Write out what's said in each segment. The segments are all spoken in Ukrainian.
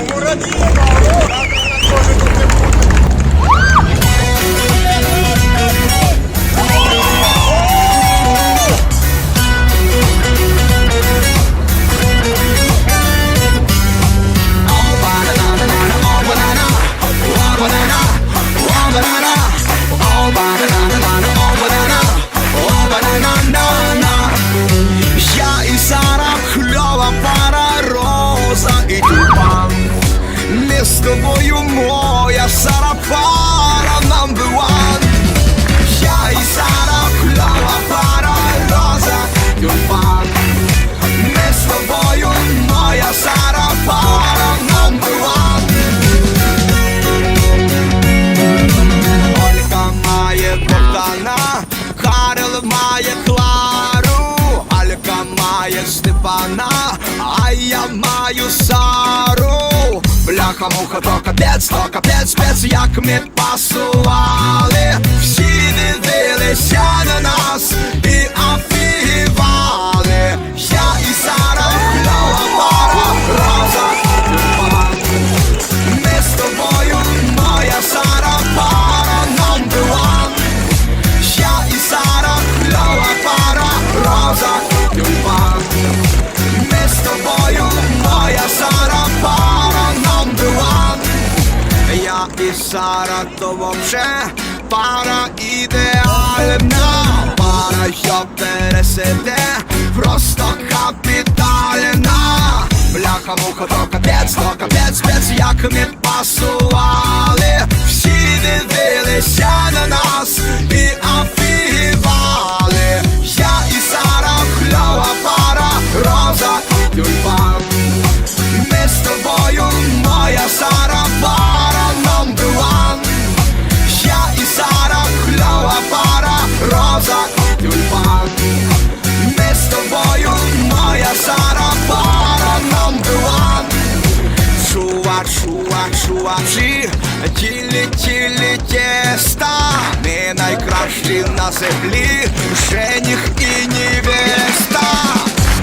Я моя Сара number one. Я і Сара пара роза тюльпан. Ми з тобою моя Сара пара number one. Ольга має Богдана, Карл має Клару, Алька має Степана, а я маю Сару. Бляха муха, то капець, то капець, спец, як ми пасували. Сара, то вообще пара ідеальна Пара, що пересиде, просто капітальна Бляха муха, то капець, то капець, спец, як не пасували тюльпан Ми з тобою, моя шара пара номбиван Чувак, чувак, чувачі, тілі, тілі тіста. Ми найкращі на землі, жених і невеста.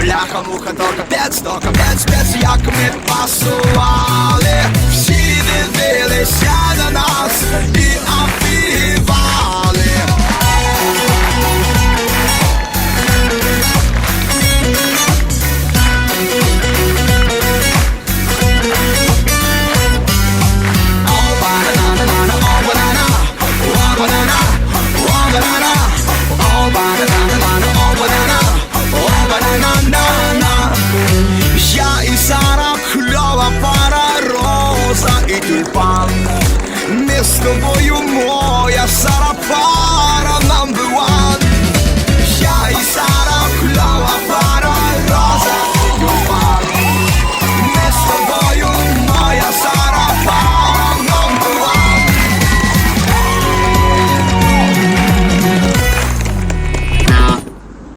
Бляха, муха, до капець, до капець, капець, як ми пасували. Всі дивилися на нас. Я і Сара, кльова пара, роза і тюльпан. Ми з тобою